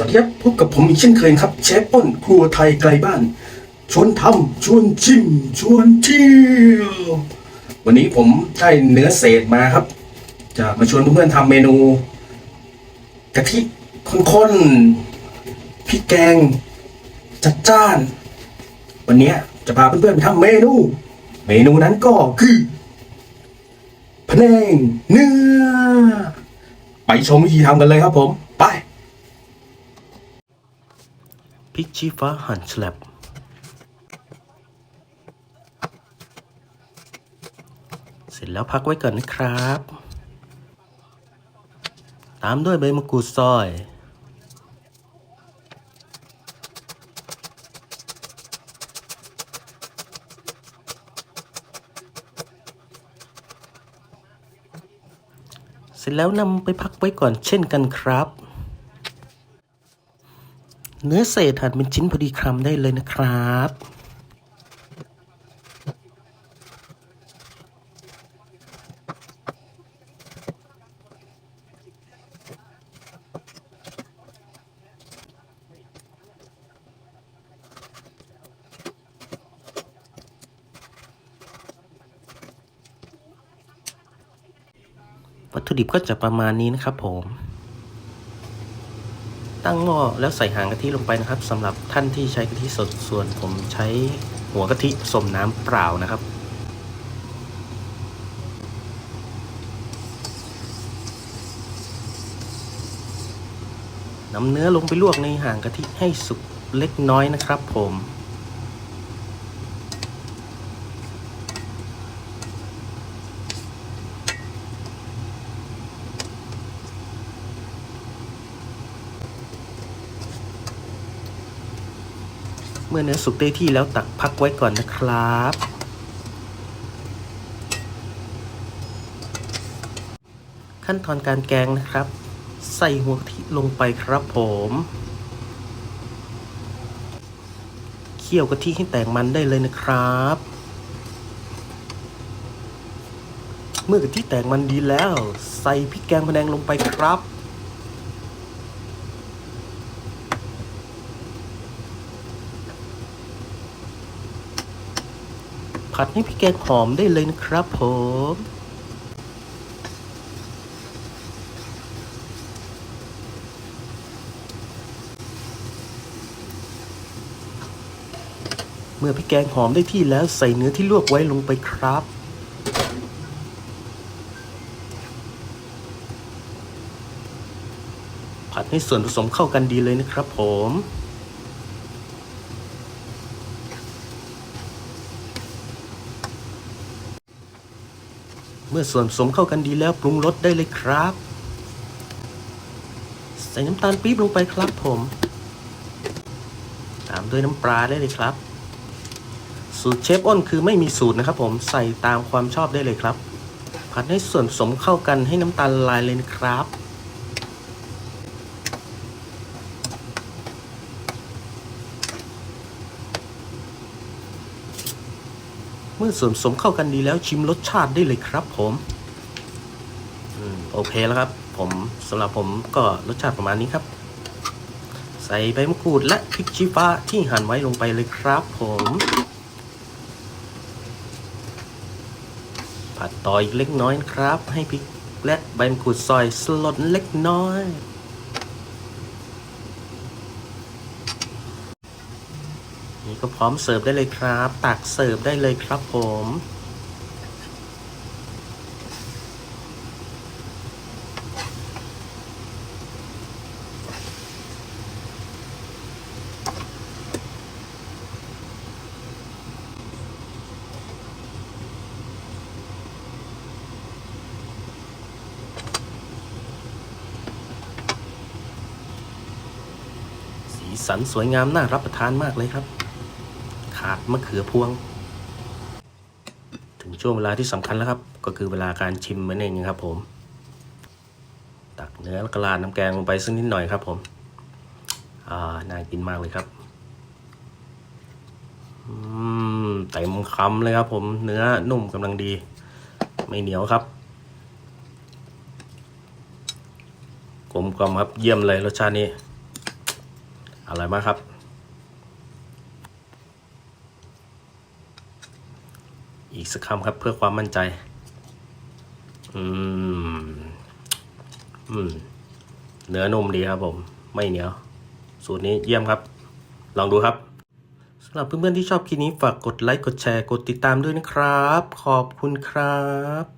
สวัสดีครับพบกับผมอีกเช่นเคยครับเชฟอ้นครัวไทยไกลบ้าน ชวนทำชวนชิม ชวนเที่ยววันนี้ผมได้เนื้อเศษมาครับ จะมาชวนเพื่อนๆทำเมนูกะทิข้นๆพริกแกง จัดจ้าน วันนี้จะพาเพื่อนๆไปทำเมนู เมนูนั้นก็คือพะแนงเนื้อ ไปชมวิธีทำกันเลยครับผม ไป พ ริกชี้ฟ้าหั่นฉลับเสร็จแล้วพักไว้ก่อนนะครับ ตามด้วยใบมะกรูดซอย เสร็จแล้วนำไปพักไว้ก่อนเช่นกันครับ เนื้อเศษหั่นเป็นชิ้นพอดีคำได้เลยนะครับ วัตถุดิบก็จะประมาณนี้นะครับผม ตั้งหม้อแล้วใส่หางกะทิลงไปนะครับสำหรับท่านที่ใช้กะทิสดส่วนผมใช้หัวกะทิผสมน้ำเปล่านะครับ นำเนื้อลงไปลวกในหางกะทิให้สุกเล็กน้อยนะครับผม เมื่อเนื้อสุกได้ที่แล้วตักพักไว้ก่อนนะครับ ขั้นตอนการแกงนะครับ ใส่หัวกะทิลงไปครับผมเคี่ยวกะทิให้แตกมันได้เลยนะครับ เมื่อกะทิแตกมันดีแล้ว ใส่พริกแกงพะแนงลงไปครับ ผัดให้พริกแกงหอมได้เลยนะครับผมเมื่อพริกแกงหอมได้ที่แล้วใส่เนื้อที่ลวกไว้ลงไปครับ ผัดให้ส่วนผสมเข้ากันดีเลยนะครับผม เมื่อส่วนผสมเข้ากันดีแล้วปรุงรสได้เลยครับ ใส่น้ำตาลปี๊บลงไปครับผม ตามด้วยน้ำปลาได้เลยครับ สูตรเชฟอ้นคือไม่มีสูตรนะครับผมใส่ตามความชอบได้เลยครับ ผัดให้ส่วนผสมเข้ากันให้น้ำตาลละลายเลยนะครับ เมื่อส่วนผสมเข้ากันดีแล้วชิมรสชาติได้เลยครับผมโอเคแล้วครับ ผมสำหรับผมก็รสชาติประมาณนี้ครับ ใส่ใบมะกรูดและพริกชี้ฟ้าที่หั่นไว้ลงไปเลยครับผมผัดต่ออีกเล็กน้อยครับ ให้พริกและใบมะกรูดซอยสลดเล็กน้อย นี่ก็พร้อมเสิร์ฟได้เลยครับ ตักเสิร์ฟได้เลยครับผมสีสันสวยงามน่ารับประทานมากเลยครับ ขาดมะเขือพวง ถึงช่วงเวลาที่สำคัญแล้วครับ ก็คือเวลาการชิมมันเองครับผม ตักเนื้อแล้วก็ราดน้ำแกงลงไปสักนิดหน่อยครับผม อ่า น่ากินมากเลยครับอืมเต็มคำเลยครับผม เนื้อนุ่มกำลังดี ไม่เหนียวครับกลมกล่อมครับเยี่ยมเลยรสชาตินี้อร่อยมากครับ อีกสักคำครับเพื่อความมั่นใจ อืม อืม เนื้อนุ่มดีครับผม ไม่เหนียว สูตรนี้เยี่ยมครับ ลองดูครับสำหรับเพื่อนๆที่ชอบคลิปนี้ฝากกดไลค์ กดแชร์ กดติดตามด้วยนะครับ ขอบคุณครับ